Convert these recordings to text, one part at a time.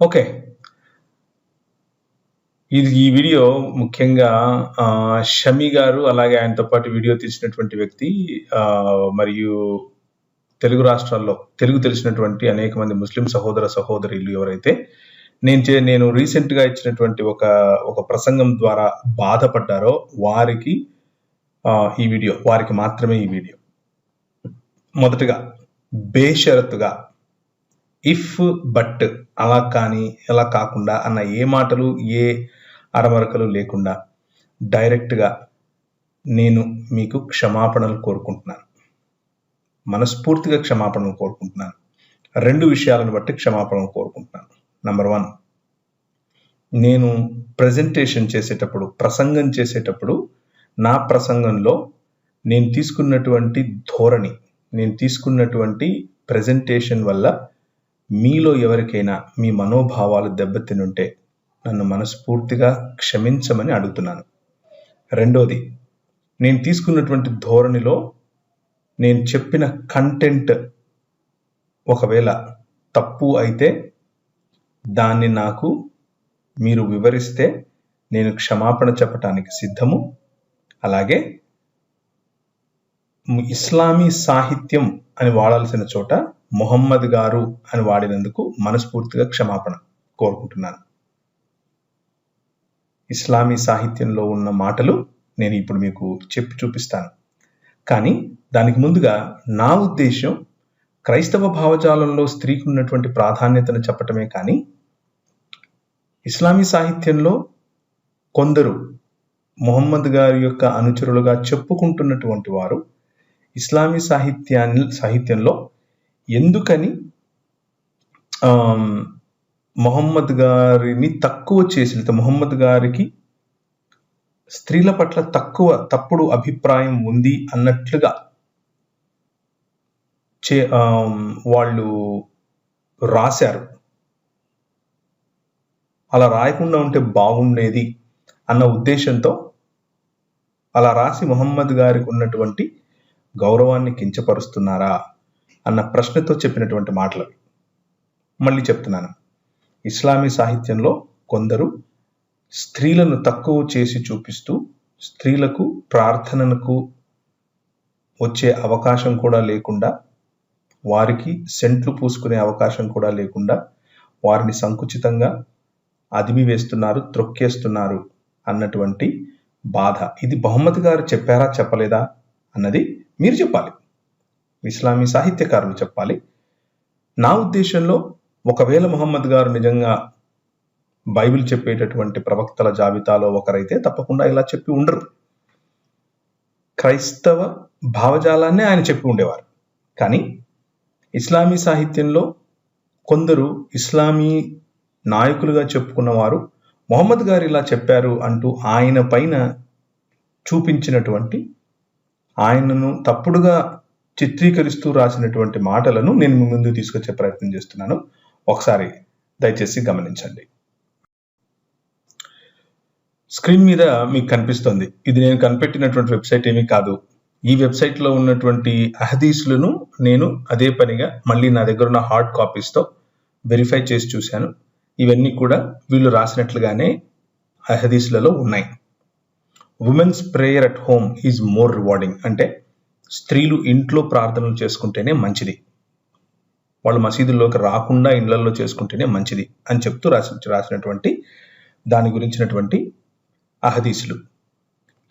Okay. ఇది ఈ video ముఖ్యంగా షమి గారు అలాగే ఆయనతో పాటు వీడియో తీసినటువంటి వ్యక్తి మరియు తెలుగు రాష్ట్రాల్లో తెలుగు తెలిసినటువంటి అనేక మంది ముస్లిం సహోదర సహోదరులు ఎవరైతే నేను చే నేను రీసెంట్‌గా ఇచ్చినటువంటి ఒక ఒక ప్రసంగం ద్వారా బాధపడ్డారో వారికి ఈ వీడియో. వారికి మాత్రమే ఈ వీడియో. మొదటగా బేషరతుగా ఇఫ్, బట్ అలా కానీ, అలా కాకుండా అన్న ఏ మాటలు, ఏ అరమరకలు లేకుండా డైరెక్ట్‌గా నేను మీకు క్షమాపణలు కోరుకుంటున్నాను. మనస్ఫూర్తిగా క్షమాపణలు కోరుకుంటున్నాను. రెండు విషయాలను బట్టి క్షమాపణలు కోరుకుంటున్నాను. నంబర్ వన్ నేను ప్రెజెంటేషన్ చేసేటప్పుడు, ప్రసంగం చేసేటప్పుడు నా ప్రసంగంలో నేను తీసుకున్నటువంటి ధోరణి, నేను తీసుకున్నటువంటి ప్రెజెంటేషన్ వల్ల మీలో ఎవరికైనా మీ మనోభావాలు దెబ్బతినుంటే నన్ను మనస్ఫూర్తిగా క్షమించమని అడుగుతున్నాను. రెండోది నేను తీసుకున్నటువంటి ధోరణిలో నేను చెప్పిన కంటెంట్ ఒకవేళ తప్పు అయితే దాన్ని నాకు మీరు వివరిస్తే నేను క్షమాపణ చెప్పటానికి సిద్ధము. అలాగే ఇస్లామీ సాహిత్యం అని వాడాల్సిన చోట మొహమ్మద్ గారు అని వాడినందుకు మనస్ఫూర్తిగా క్షమాపణ కోరుకుంటున్నాను. ఇస్లామీ సాహిత్యంలో ఉన్న మాటలు నేను ఇప్పుడు మీకు చెప్పి చూపిస్తాను. కానీ దానికి ముందుగా నా ఉద్దేశ్యం క్రైస్తవ భావజాలంలో స్త్రీకి ఉన్నటువంటి ప్రాధాన్యతను చెప్పటమే కానీ ఇస్లామీ సాహిత్యంలో కొందరు మొహమ్మద్ గారి యొక్క అనుచరులుగా చెప్పుకుంటున్నటువంటి వారు ఇస్లామీ సాహిత్యాన్ని సాహిత్యంలో ఎందుకని? మొహమ్మద్ గారిని తక్కువ చేసి మొహమ్మద్ గారికి స్త్రీల పట్ల తక్కువ తప్పుడు అభిప్రాయం ఉంది అన్నట్లుగా చే వాళ్ళు రాశారు. అలా రాయకుండా ఉంటే బాగుండేది అన్న ఉద్దేశంతో అలా రాసి మొహమ్మద్ గారికి ఉన్నటువంటి గౌరవాన్ని కించపరుస్తున్నారా? అన్న ప్రశ్నతో చెప్పినటువంటి మాటలు మళ్ళీ చెప్తున్నాను. ఇస్లామీ సాహిత్యంలో కొందరు స్త్రీలను తక్కువ చేసి చూపిస్తూ స్త్రీలకు ప్రార్థనలకు వచ్చే అవకాశం కూడా లేకుండా వారికి సెంట్లు పూసుకునే అవకాశం కూడా లేకుండా వారిని సంకుచితంగా అదిమి వేస్తున్నారు త్రొక్కేస్తున్నారు అన్నటువంటి బాధ. ఇది బహుమతి గారు చెప్పారా చెప్పలేదా అన్నది మీరు చెప్పాలి. ఇస్లామీ సాహిత్యకారులు చెప్పాలి. నా ఉద్దేశంలో ఒకవేళ మొహమ్మద్ గారు నిజంగా బైబిల్ చెప్పేటటువంటి ప్రవక్తల జాబితాలో ఒకరైతే తప్పకుండా ఇలా చెప్పి ఉండరు. క్రైస్తవ భావజాలాన్నే ఆయన చెప్పి ఉండేవారు. కానీ ఇస్లామీ సాహిత్యంలో కొందరు ఇస్లామీ నాయకులుగా చెప్పుకున్నవారు మొహమ్మద్ గారు ఇలా చెప్పారు అంటూ ఆయన పైన చూపించినటువంటి ఆయనను తప్పుడుగా చిత్రీకరిస్తూ రాసినటువంటి మాటలను నేను మీ ముందు తీసుకొచ్చే ప్రయత్నం చేస్తున్నాను. ఒకసారి దయచేసి గమనించండి. స్క్రీన్ మీద మీకు కనిపిస్తుంది. ఇది నేను కనిపెట్టినటువంటి వెబ్సైట్ ఏమీ కాదు. ఈ వెబ్సైట్లో ఉన్నటువంటి అహదీసులను నేను అదే పనిగా మళ్ళీ నా దగ్గర ఉన్న హార్డ్ కాపీస్తో వెరిఫై చేసి చూశాను. ఇవన్నీ కూడా వీళ్ళు రాసినట్లుగానే అహదీసులలో ఉన్నాయి. Women's prayer at home is more rewarding అంటే స్త్రీలు ఇంట్లో ప్రార్థనలు చేసుకుంటేనే మంచిది. వాళ్ళు మసీదుల్లోకి రాకుండా ఇళ్ళలో చేసుకుంటేనే మంచిది అని చెప్తూ రాసి రాసినటువంటి దాని గురించినటువంటి అహదీసులు.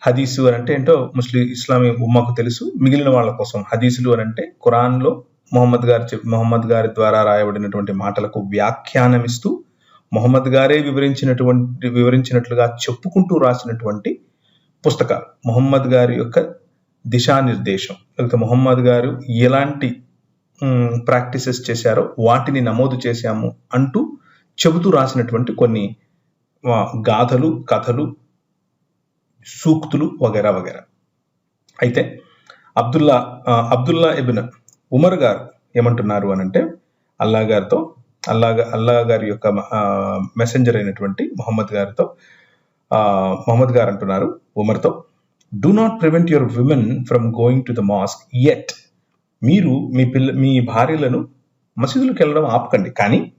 హదీసు అని అంటే ఏంటో ముస్లిం ఇస్లామీ ఉమ్మకు తెలుసు. మిగిలిన వాళ్ళ కోసం హదీసులు అని అంటే ఖురాన్లో మొహమ్మద్ గారు చెప్పి మొహమ్మద్ గారి ద్వారా రాయబడినటువంటి మాటలకు వ్యాఖ్యానమిస్తూ మొహమ్మద్ గారే వివరించినటువంటి వివరించినట్లుగా చెప్పుకుంటూ రాసినటువంటి పుస్తకాలు. మొహమ్మద్ గారి యొక్క దిశానిర్దేశం. లేకపోతే మొహమ్మద్ గారు ఎలాంటి ప్రాక్టీసెస్ చేశారో వాటిని నమోదు చేశాము అంటూ చెబుతూ రాసినటువంటి కొన్ని గాథలు కథలు సూక్తులు వగేరా వగేరా. అయితే అబ్దుల్లా అబ్దుల్లా ఇబిన్ ఉమర్ గారు ఏమంటున్నారు అని అంటే అల్లా గారితో అల్లా అల్లా గారి యొక్క మెసెంజర్ అయినటువంటి మొహమ్మద్ గారితో మొహమ్మద్ గారు అంటున్నారు ఉమర్తో. Do not prevent your women from going to the mosque at మీరు మీ పిల్ల మీ భార్యలను మసీదులకు వెళ్ళడం ఆపకండి. కానీ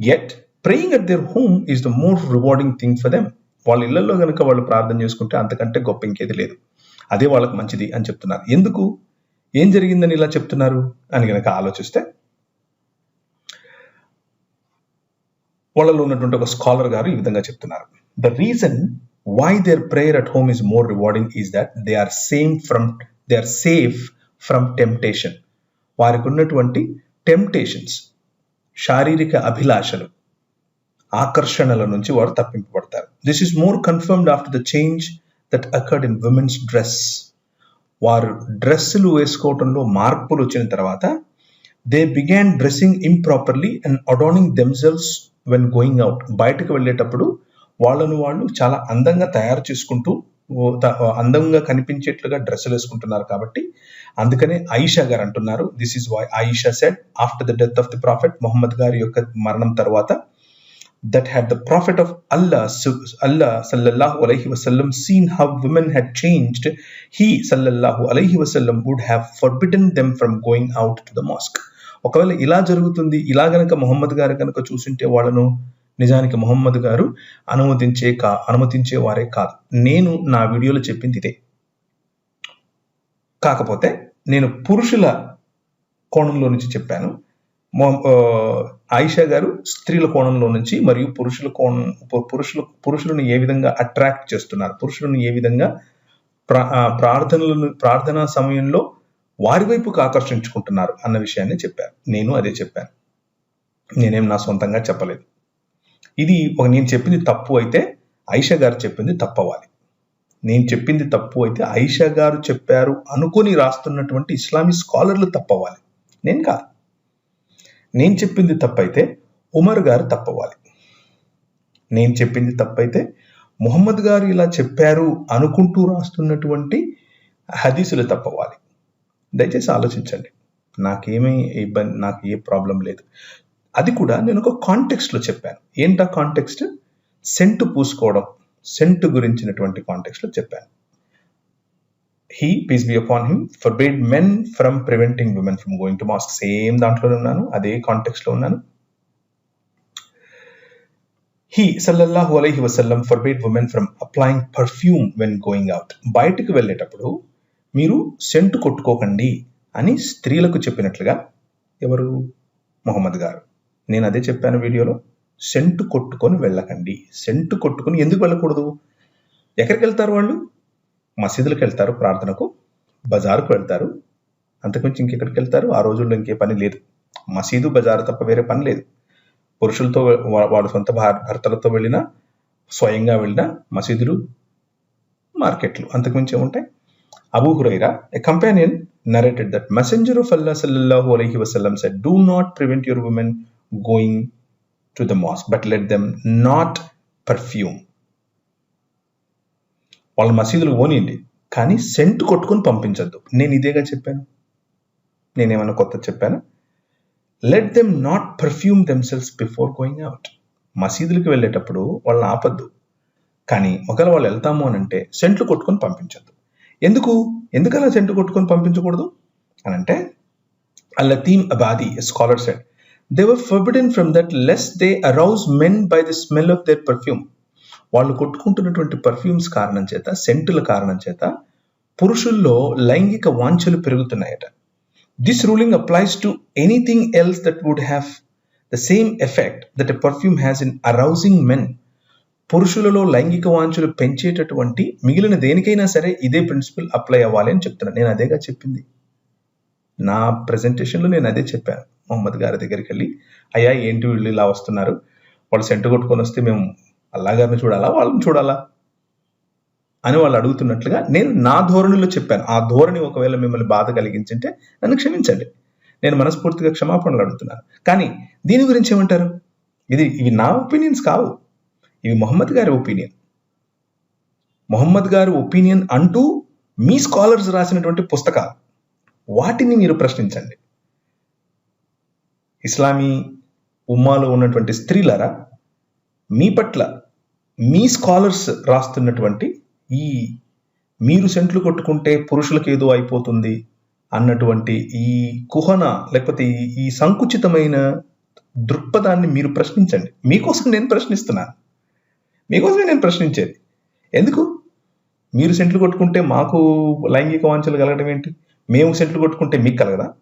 yet praying at their home is the more rewarding thing for them వాళ్ళ ఇళ్ళలో కనుక వాళ్ళు ప్రార్థన చేసుకుంటే అంతకంటే గొప్ప ఇంకేది లేదు. అదే వాళ్ళకి మంచిది అని చెప్తున్నారు. ఎందుకు? ఏం జరిగిందని ఇలా చెప్తున్నారు? అని కనుక ఆలోచిస్తే వాళ్ళలో ఉన్నటువంటి ఒక స్కాలర్ గారు ఈ విధంగా చెప్తున్నారు. ద రీజన్ వై their ప్రేయర్ at home is more rewarding is that they are same from they are safe from temptation వారికి ఉన్నటువంటి టెంప్టేషన్స్ శారీరక అభిలాషలు ఆకర్షణల నుంచి వారు తప్పింపబడతారు. This is more confirmed after the change that occurred in women's dress వారు డ్రెస్సులు వేసుకోవడంలో మార్పులు వచ్చిన తర్వాత they began dressing improperly and adorning themselves when going out బయటకు వెళ్ళేటప్పుడు వాళ్ళను వాళ్ళు చాలా అందంగా తయారు చేసుకుంటూ అందంగా కనిపించేట్లుగా డ్రెస్సులు వేసుకుంటున్నారు కాబట్టి అందుకనే ఆయిషా గారు అంటున్నారు this is why Aisha said after the death of the prophet Muhammad గారి యొక్క మరణం తర్వాత that had the prophet of Allah Allah అలైహి వసల్లం seen how women had change he సల్లల్లాహు అలైహి వసల్లం would have forbidden them from going out to the mosque ఒకవేళ ఇలా జరుగుతుంది ఇలా గనక మొహమ్మద్ గారు కనుక చూసింటే వాళ్ళను నిజానికి మొహమ్మద్ గారు అనుమతించే కా అనుమతించే వారే కాదు. నేను నా వీడియోలో చెప్పింది ఇదే. కాకపోతే నేను పురుషుల కోణంలో నుంచి చెప్పాను. ఆయిషా గారు స్త్రీల కోణంలో నుంచి మరియు పురుషుల కోణం పురుషులు పురుషులను ఏ విధంగా అట్రాక్ట్ చేస్తున్నారు పురుషులను ఏ విధంగా ప్రా- ఆ, ప్రార్థనలను ప్రార్థనా సమయంలో వారి వైపుకు ఆకర్షించుకుంటున్నారు అన్న విషయాన్ని చెప్పారు. నేను అదే చెప్పాను. నేనేం నా సొంతంగా చెప్పలేదు. ఇది ఒక నేను చెప్పింది తప్పు అయితే ఐషా గారు చెప్పింది తప్పు అవ్వాలి నేను చెప్పింది తప్పు అయితే ఐషా గారు చెప్పారు అనుకొని రాస్తున్నటువంటి ఇస్లామీ స్కాలర్లు తప్పవ్వాలి. నేను కాదు. నేను చెప్పింది తప్పైతే ఉమర్ గారు తప్పవ్వాలి. నేను చెప్పింది తప్పైతే ముహమ్మద్ గారు ఇలా చెప్పారు అనుకుంటూ రాస్తున్నటువంటి హదీసులు తప్పవ్వాలి. దయచేసి ఆలోచించండి. నాకేమీ ఇబ్బంది నాకు ఏ ప్రాబ్లం లేదు. అది కూడా నేను ఒక కాంటెక్స్ట్లో చెప్పాను. ఏంటా కాంటెక్స్ట్ సెంటు పూసుకోవడం. సెంటు గురించినటువంటి కాంటెక్స్ట్లో చెప్పాను. He peace be upon him forbade men from preventing women from going to mosque same దాంట్లోనే ఉన్నాను అదే కాంటెక్స్ట్లో ఉన్నాను. హీ సల్లల్లాహు అలైహి వసల్లం forbade women from applying perfume when going out బయటకు వెళ్ళేటప్పుడు మీరు సెంటు కొట్టుకోకండి అని స్త్రీలకు చెప్పినట్లుగా ఎవరు? మొహమ్మద్ గారు. నేను అదే చెప్పాను వీడియోలో సెంటు కొట్టుకొని వెళ్ళకండి. సెంటు కొట్టుకొని ఎందుకు వెళ్ళకూడదు? ఎక్కడికి వెళ్తారు వాళ్ళు? మసీదులకు వెళ్తారు ప్రార్థనకు బజారుకు వెళ్తారు. అంతకుమించి ఇంకెక్కడికి వెళ్తారు ఆ రోజుల్లో ఇంకే పని లేదు. మసీదు బజారు తప్ప వేరే పని లేదు. పురుషులతో వాళ్ళ వాడు సొంత భర్తలతో వెళ్ళినా స్వయంగా వెళ్ళినా మసీదులు మార్కెట్లు అంతకుమించి ఏముంటాయి? Abu Huraira a companion narrated that messenger of Allah sallallahu alaihi wasallam said do not prevent your women going to the mosque but let them not perfume. వాళ్ళ మసీదులు పోనీయండి కానీ సెంట్ కొట్టుకొని పంపించద్దు. నేను ఇదేగా చెప్పాను. నేనేమన్నా కొత్త చెప్పాను? Let them not perfume themselves before going out మసీదులకు వెళ్ళేటప్పుడు వాళ్ళని ఆపద్దు. కానీ ఒకవేళ వాళ్ళు వెళ్తాము అని అంటే సెంట్లు కొట్టుకొని పంపించద్దు. ఎందుకు? ఎందుకలా సెంట్ కొట్టుకొని పంపించకూడదు? అని అంటే అల్లతీమ్ అబాది Abadi, a they were forbidden from that lest they arouse men by by smell of their perfume వాళ్ళు కొట్టుకుంటున్నటువంటి పర్ఫ్యూమ్స్ కారణం చేత సెంటుల కారణం చేత పురుషుల్లో లైంగిక వాంఛలు పెరుగుతున్నాయట. This ruling applies to anything else that would have the same effect that a perfume has in arousing men పురుషులలో లైంగిక వాంఛలు పెంచేటటువంటి మిగిలిన దేనికైనా సరే ఇదే ప్రిన్సిపల్ అప్లై అవ్వాలి అని చెప్తున్నాను నేను అదేగా చెప్పింది. నా ప్రజెంటేషన్లో నేను అదే చెప్పాను. మొహమ్మద్ గారి దగ్గరికి వెళ్ళి అయ్యా ఏంటి వీళ్ళు ఇలా వస్తున్నారు? వాళ్ళు సెంటు కొట్టుకొని వస్తే మేము అల్లా గారిని చూడాలా? వాళ్ళని చూడాలా? అని వాళ్ళు అడుగుతున్నట్లుగా నేను నా ధోరణిలో చెప్పాను. ఆ ధోరణి ఒకవేళ మిమ్మల్ని బాధ కలిగించింటే నన్ను క్షమించండి. నేను మనస్ఫూర్తిగా క్షమాపణలు అడుగుతున్నాను. కానీ దీని గురించి ఏమంటారు? ఇది ఇవి నా ఒపీనియన్స్ కావు. ఇవి మొహమ్మద్ గారి ఒపీనియన్ మొహమ్మద్ గారి ఒపీనియన్ అంటూ మీ స్కాలర్స్ రాసినటువంటి పుస్తకాలు. వాటిని మీరు ప్రశ్నించండి. ఇస్లామీ ఉమ్మాలో ఉన్నటువంటి స్త్రీలరా మీ పట్ల మీ స్కాలర్స్ రాస్తున్నటువంటి ఈ మీరు సెంట్లు కొట్టుకుంటే పురుషులకు ఏదో అయిపోతుంది అన్నటువంటి ఈ కుహన లేకపోతే ఈ- సంకుచితమైన దృక్పథాన్ని మీరు ప్రశ్నించండి. మీకోసం నేను ప్రశ్నిస్తున్నాను. మీకోసమే నేను ప్రశ్నించేది. ఎందుకు? మీరు సెంట్లు కొట్టుకుంటే మాకు లైంగిక వాంఛలు కలగడం ఏంటి? మేము సెంట్లు కొట్టుకుంటే మీకు కలగదా?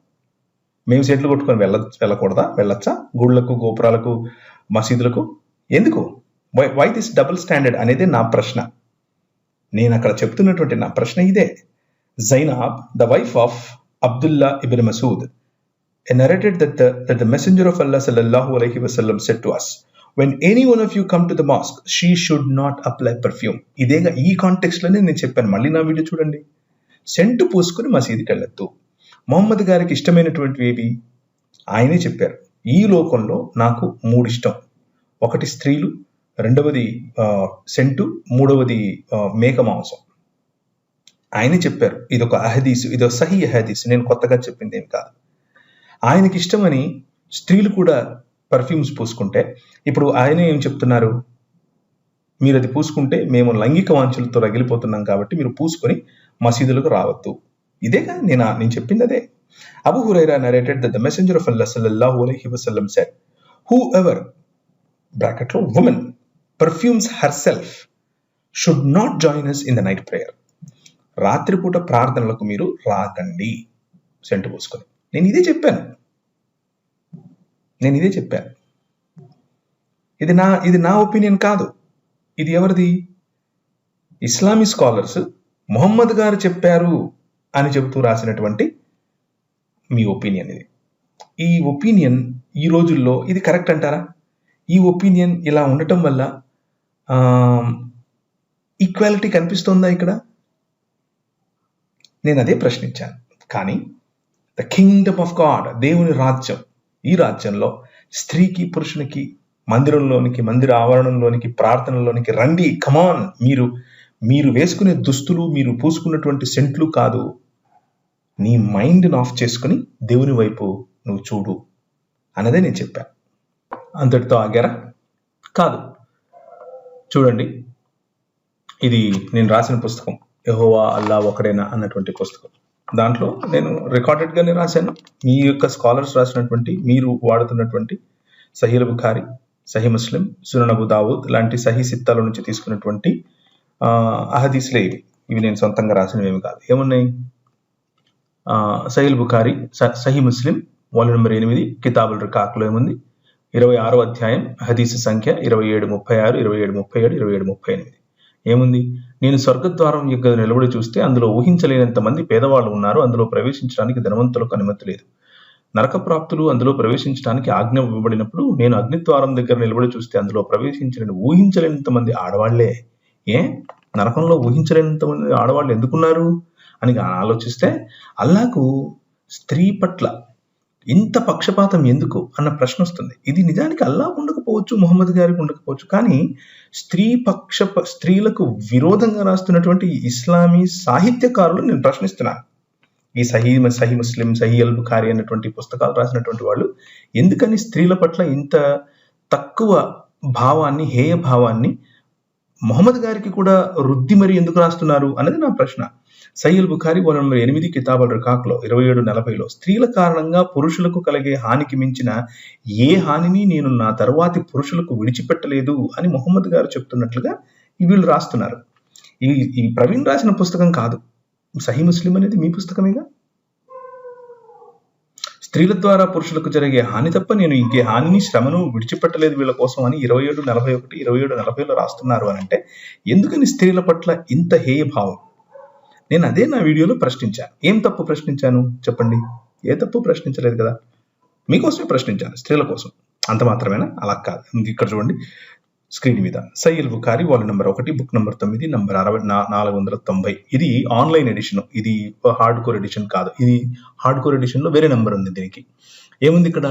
మేము సెంట్లు కొట్టుకొని వెళ్ళ వెళ్ళకూడదా? వెళ్ళొచ్చా? గుళ్ళకు గోపురాలకు మసీదులకు? ఎందుకు? Why why this double standard అనేది నా ప్రశ్న. నేను అక్కడ చెప్తున్నటువంటి నా ప్రశ్న ఇదే. Zainab the wife of Abdullah Ibn Masud narrated that the, that the messenger of Allah sallallahu alaihi wasallam said to us when any one of you come to the mosque she should not apply perfume. ఇదేగా ఈ కాంటెక్స్ట్లోనే నేను చెప్పాను. మళ్ళీ నా video చూడండి. Scent పూసుకుని మసీదుకి వెళ్ళొద్దు మొహమ్మద్ గారికి ఇష్టమైనటువంటివి ఏవి? ఆయనే చెప్పారు. ఈ లోకంలో నాకు మూడు ఇష్టం ఒకటి స్త్రీలు రెండవది సెంటు మూడవది మేక మాంసం. ఆయనే చెప్పారు. ఇది ఒక అహదీసు ఇదొక సహీ అహదీసు. నేను కొత్తగా చెప్పింది ఏం కాదు. ఆయనకి ఇష్టమని స్త్రీలు కూడా పర్ఫ్యూమ్స్ పూసుకుంటే ఇప్పుడు ఆయన ఏం చెప్తున్నారు? మీరు అది పూసుకుంటే మేము లైంగిక వాంఛలతో రగిలిపోతున్నాం కాబట్టి మీరు పూసుకొని మసీదులకు రావద్దు. ఇదేగా నేను నేను చెప్పింది అదే. Abu Huraira narrated the messenger of Allah సల్లల్లాహు అలైహి వసల్లం సెడ్ హూ ఎవర్ బ్రాకెట్లో women perfumes herself should not join us in the night prayer రాత్రిపూట ప్రార్థనలకు మీరు రాకండి. సెంటు పోసుకొని. నేను ఇదే చెప్పాను. నేను ఇదే చెప్పాను. ఇది నా ఇది నా ఒపీనియన్ కాదు. ఇది ఎవరిది? ఇస్లామీ స్కాలర్స్ మొహమ్మద్ గారు చెప్పారు అని చెబుతూ రాసినటువంటి మీ ఒపీనియన్ ఇది. ఈ ఒపీనియన్ ఈ రోజుల్లో ఇది కరెక్ట్ అంటారా? ఈ ఒపీనియన్ ఇలా ఉండటం వల్ల ఈక్వాలిటీ కనిపిస్తుందా ఇక్కడ? నేను అదే ప్రశ్నించాను. కానీ ద కింగ్డమ్ ఆఫ్ గాడ్ దేవుని రాజ్యం ఈ రాజ్యంలో స్త్రీకి పురుషునికి మందిరంలోనికి మందిర ఆవరణంలోనికి ప్రార్థనలోనికి రండి. కమాన్ మీరు మీరు వేసుకునే దుస్తులు మీరు పూసుకున్నటువంటి సెంట్లు కాదు. నీ మైండ్ని ఆఫ్ చేసుకుని దేవుని వైపు నువ్వు చూడు అన్నదే నేను చెప్పాను అంతటితో ఆగారా? కాదు. చూడండి. ఇది నేను రాసిన పుస్తకం. యహోవా అల్లా ఒకడేనా అన్నటువంటి పుస్తకం. దాంట్లో నేను రికార్డెడ్గానే రాశాను. మీ యొక్క స్కాలర్స్ రాసినటువంటి మీరు వాడుతున్నటువంటి సహీల్ బుఖారి సహీ ముస్లిం సుననబు దావూద్ లాంటి సహీ సిత్తాల నుంచి తీసుకున్నటువంటి అహదీస్లే ఇవి ఇవి నేను సొంతంగా రాసినవి ఏమి కాదు. ఏమున్నాయి? ఆ, సహీల్ బుఖారి స- సహీ ముస్లిం వాల్యూమ్ నెంబర్ ఎనిమిది కితాబుల్ రికాక్లో ఏముంది? ఇరవై ఆరో అధ్యాయం హదీస్ సంఖ్య ఇరవై ఏడు ముప్పై ఆరు ఇరవై ఏడు ముప్పై ఏడు ఇరవై ఏడు ముప్పై ఎనిమిది. ఏముంది? నేను స్వర్గద్వారం యొక్క నిలబడి చూస్తే అందులో ఊహించలేనంత మంది పేదవాళ్ళు ఉన్నారు. అందులో ప్రవేశించడానికి ధనవంతులకు అనుమతి లేదు. నరక ప్రాప్తులు అందులో ప్రవేశించడానికి ఆజ్ఞ ఇవ్వబడినప్పుడు నేను అగ్నిద్వారం దగ్గర నిలబడి చూస్తే అందులో ప్రవేశించలేని ఊహించలేనంత మంది ఆడవాళ్ళే. ఏ? నరకంలో ఊహించలేనంత మంది ఆడవాళ్ళు ఎందుకున్నారు? అని ఆలోచిస్తే అల్లాకు స్త్రీ పట్ల ఇంత పక్షపాతం ఎందుకు? అన్న ప్రశ్న వస్తుంది. ఇది నిజానికి అల్లా ఉండకపోవచ్చు ముహమ్మద్ గారికి ఉండకపోవచ్చు కానీ స్త్రీ పక్ష స్త్రీలకు విరోధంగా రాస్తున్నటువంటి ఇస్లామీ సాహిత్యకారులు నేను ప్రశ్నిస్తున్నాను. ఈ సహీ సహీ ముస్లిం సహీ అల్ బుఖారి అన్నటువంటి పుస్తకాలు రాసినటువంటి వాళ్ళు ఎందుకని స్త్రీల పట్ల ఇంత తక్కువ భావాన్ని హేయ భావాన్ని మొహమ్మద్ గారికి కూడా రుద్ది మరి ఎందుకు రాస్తున్నారు అనేది నా ప్రశ్న. సయ్యల్ బుఖారి వన్ నెంబర్ ఎనిమిది కితాబల్ రికాక్లో ఇరవై ఏడు నలభైలో స్త్రీల కారణంగా పురుషులకు కలిగే హానికి మించిన ఏ హానిని నేను నా తర్వాతి పురుషులకు విడిచిపెట్టలేదు అని మొహమ్మద్ గారు చెప్తున్నట్లుగా వీళ్ళు రాస్తున్నారు. ఈ ఈ ప్రవీణ్ రాసిన పుస్తకం కాదు. సహీ ముస్లిం అనేది మీ పుస్తకమేగా? స్త్రీల ద్వారా పురుషులకు జరిగే హాని తప్ప నేను ఇంకే హానిని శ్రమను విడిచిపెట్టలేదు వీళ్ళ కోసం అని ఇరవై ఏడు నలభై ఒకటి ఇరవై ఏడు నలభైలో రాస్తున్నారు అని అంటే ఎందుకని స్త్రీల పట్ల ఇంత హేయభావం? నేను అదే నా వీడియోలో ప్రశ్నించాను ఏం తప్పు ప్రశ్నించాను? చెప్పండి. ఏ తప్పు ప్రశ్నించలేదు కదా. మీకోసమే ప్రశ్నించాను స్త్రీల కోసం. అంత మాత్రమేనా? అలా కాదు. ఇక్కడ చూడండి. స్క్రీన్ మీద. సయ్యల్ బుఖారి వాళ్ళ నెంబర్ ఒకటి బుక్ నెంబర్ తొమ్మిది నెంబర్ అరవై నాలుగు వందల తొంభై. ఇది ఆన్లైన్ ఎడిషన్. ఇది హార్డ్ కోర్ ఎడిషన్ కాదు. ఇది హార్డ్ కోర్ ఎడిషన్లో వేరే నెంబర్ ఉంది దీనికి. ఏముంది ఇక్కడ?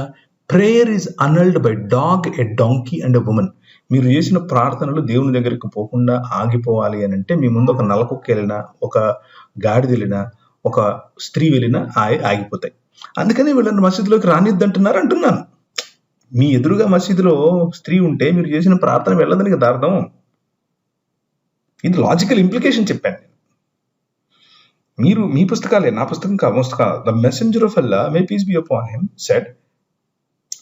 Prayer is annulled by dog a donkey and a woman మీరు చేసిన ప్రార్థనలు దేవుని దగ్గరికి పోకుండా ఆగిపోవాలి అని అంటే మీ ముందు ఒక నలకొక్క వెళ్ళినా ఒక గాడిద వెళ్ళినా ఒక స్త్రీ వెళ్ళినా ఆగిపోతాయి. అందుకని వీళ్ళని మసీదులోకి రానిద్దంటున్నారు అంటున్నాను. మీ ఎదురుగా మసీదులో స్త్రీ ఉంటే మీరు చేసిన ప్రార్థన వెళ్ళదని కదా అర్థం ఇది లాజికల్ ఇంప్లికేషన్ చెప్పాను నేను మీరు మీ పుస్తకాలే నా పుస్తకం కా పుస్తకాలు the messenger of Allah may peace be upon him said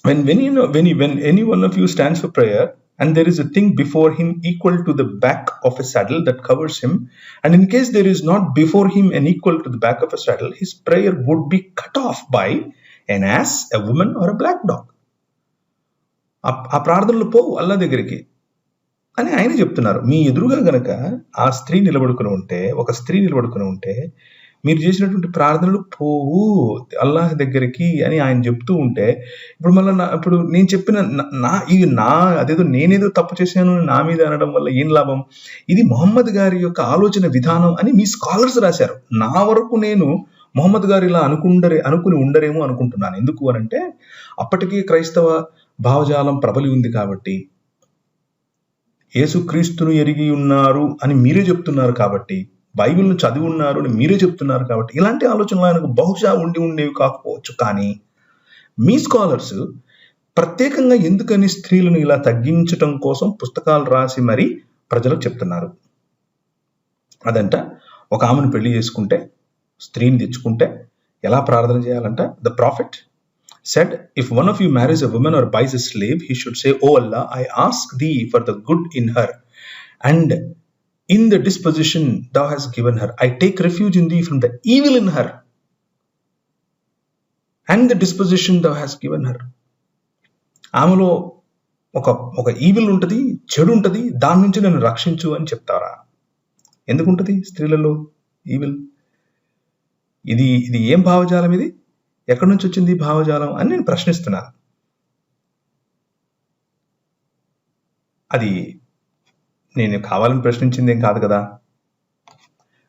when when you know when you, when any one of you stands for prayer and there is a thing before him equal to the back of a saddle that covers him and in case there is not before him an equal to the back of a saddle his prayer would be cut off by an ass a woman or a black dog ఆ ఆ ప్రార్థనలు పోవు అల్లా దగ్గరికి. అని ఆయన చెప్తున్నారు. మీ ఎదురుగా గనక ఆ స్త్రీ నిలబడుకుని ఉంటే ఒక స్త్రీ నిలబడుకుని ఉంటే మీరు చేసినటువంటి ప్రార్థనలు పోవు అల్లాహ్ దగ్గరికి అని ఆయన చెప్తూ ఉంటే ఇప్పుడు మళ్ళీ నా ఇప్పుడు నేను చెప్పిన నా- ఇది నా అదేదో నేనేదో తప్పు చేశాను నా మీద అనడం వల్ల ఏం లాభం? ఇది మొహమ్మద్ గారి యొక్క ఆలోచన విధానం అని మీ స్కాలర్స్ రాశారు. నా వరకు నేను మొహమ్మద్ గారు ఇలా అనుకుండరే అనుకుని ఉండరేమో అనుకుంటున్నాను. ఎందుకు అనంటే అప్పటికీ క్రైస్తవ భావజాలం ప్రబలి ఉంది కాబట్టి యేసుక్రీస్తును ఎరిగి ఉన్నారు అని మీరే చెప్తున్నారు కాబట్టి బైబిల్ను చదివి ఉన్నారు అని మీరే చెప్తున్నారు కాబట్టి ఇలాంటి ఆలోచనలు ఆయనకు బహుశా ఉండి ఉండేవి కాకపోవచ్చు. కానీ మీ స్కాలర్స్ ప్రత్యేకంగా ఎందుకని స్త్రీలను ఇలా తగ్గించటం కోసం పుస్తకాలు రాసి మరీ ప్రజలకు చెప్తున్నారు? అదంట ఒక ఆమెను పెళ్ళి చేసుకుంటే స్త్రీని తెచ్చుకుంటే ఎలా ప్రార్థన చేయాలంట? The prophet said if one of you marriage a woman or buys a slave he should say O Allah, I ask thee for the good in her, and in the disposition thou hast given her i take refuge in thee from the evil in her and the disposition thou hast given her. ఆమెలో ఒక ఒక evil ఉంటుంది చెడు ఉంటుంది దాని నుంచి నన్ను రక్షించు అని చెప్తారా? ఎందుకుంటుంది స్త్రీలలో ఈవిల్ ఇది ఇది ఏం భావజాలం ఇది? ఎక్కడి నుంచి వచ్చింది ఈ భావజాలం అని నేను ప్రశ్నిస్తున్నాను. అది నేను కావాలని ప్రశ్నించింది ఏం కాదు కదా?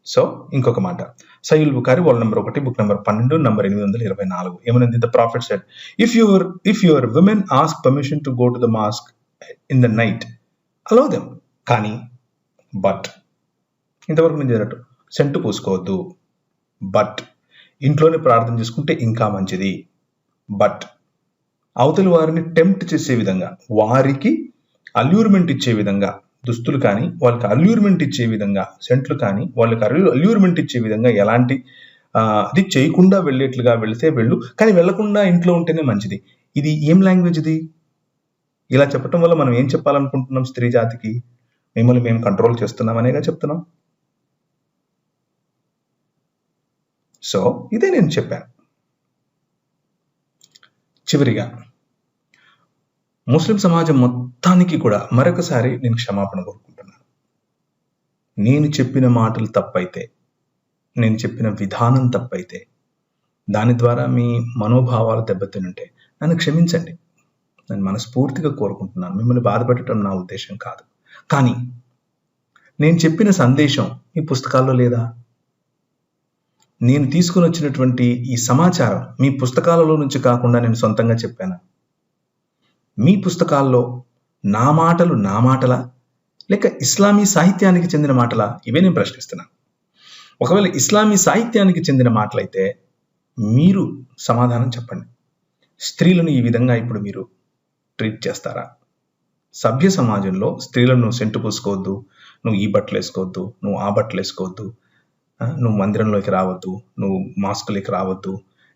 సో ఇంకొక మాట. సయ్యుల్ బుకారి వాళ్ళ నెంబర్ ఒకటి బుక్ నెంబర్ పన్నెండు నంబర్ ఎనిమిది వందల ఇరవై నాలుగు. ఏమనింది? The prophet said if your if your women ask permission to go to the mosque in the night allow them కానీ బట్ ఇంతవరకు నేను చేసినట్టు సెంటు పూసుకోవద్దు. బట్ ఇంట్లోనే ప్రార్థన చేసుకుంటే ఇంకా మంచిది. బట్ అవతలి వారిని టెంప్ట్ చేసే విధంగా వారికి అల్యూర్మెంట్ ఇచ్చే విధంగా దుస్తులు కానీ వాళ్ళకి అల్యూర్మెంట్ ఇచ్చే విధంగా సెంట్లు కానీ వాళ్ళకి అల్యూర్మెంట్ ఇచ్చే విధంగా ఎలాంటి అది చేయకుండా వెళ్ళేట్లుగా వెళితే వెళ్ళు కానీ వెళ్ళకుండా ఇంట్లో ఉంటేనే మంచిది. ఇది ఏం లాంగ్వేజ్ ఇది? ఇలా చెప్పటం వల్ల మనం ఏం చెప్పాలనుకుంటున్నాం స్త్రీ జాతికి? మిమ్మల్ని మేము కంట్రోల్ చేస్తున్నామనేగా చెప్తున్నాం. సో ఇదే నేను చెప్పాను. చివరిగా ముస్లిం సమాజం మొత్తానికి కూడా మరొకసారి నేను క్షమాపణ కోరుకుంటున్నాను. నేను చెప్పిన మాటలు తప్పైతే నేను చెప్పిన విధానం తప్పైతే దాని ద్వారా మీ మనోభావాలు దెబ్బతినుంటే నన్ను క్షమించండి. నేను మనస్ఫూర్తిగా కోరుకుంటున్నాను. మిమ్మల్ని బాధపెట్టడం నా ఉద్దేశం కాదు. కానీ నేను చెప్పిన సందేశం ఈ పుస్తకాల్లో లేదా? నేను తీసుకుని వచ్చినటువంటి ఈ సమాచారం మీ పుస్తకాలలో నుంచి కాకుండా నేను సొంతంగా చెప్పాను? మీ పుస్తకాల్లో నా మాటలు నా మాటలా? లేక ఇస్లామీ సాహిత్యానికి చెందిన మాటలా? ఇవే నేను ప్రశ్నిస్తున్నాను ఒకవేళ ఇస్లామీ సాహిత్యానికి చెందిన మాటలైతే మీరు సమాధానం చెప్పండి. స్త్రీలను ఈ విధంగా ఇప్పుడు మీరు ట్రీట్ చేస్తారా? సభ్య సమాజంలో స్త్రీలను సెంటు పూసుకోవద్దు నువ్వు ఈ బట్టలు వేసుకోవద్దు నువ్వు ఆ బట్టలు వేసుకోవద్దు నువ్వు మందిరంలోకి రావద్దు నువ్వు మాస్కులకి రావద్దు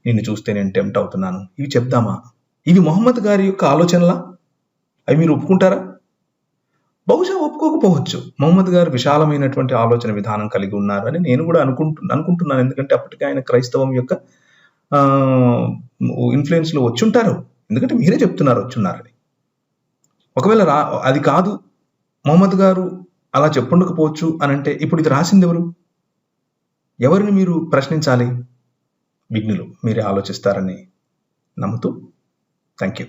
నిన్ను చూస్తే నేను టెంప్ట్ అవుతున్నాను. ఇవి చెప్దామా? ఇవి మొహమ్మద్ గారి యొక్క ఆలోచనలా? అవి మీరు ఒప్పుకుంటారా? బహుశా ఒప్పుకోకపోవచ్చు. మొహమ్మద్ గారు విశాలమైనటువంటి ఆలోచన విధానం కలిగి ఉన్నారు అని నేను కూడా అనుకుంటు అనుకుంటున్నాను. ఎందుకంటే అప్పటికి ఆయన క్రైస్తవం యొక్క ఇన్ఫ్లుయెన్స్లో వచ్చుంటారు. ఎందుకంటే మీరే చెప్తున్నారు వచ్చున్నారని. ఒకవేళ రా అది కాదు మొహమ్మద్ గారు అలా చెప్పుండకపోవచ్చు అని అంటే ఇప్పుడు ఇది రాసింది ఎవరు? ఎవరిని మీరు ప్రశ్నించాలి? విఘ్నులు మీరే ఆలోచిస్తారని నమ్ముతూ థ్యాంక్ యూ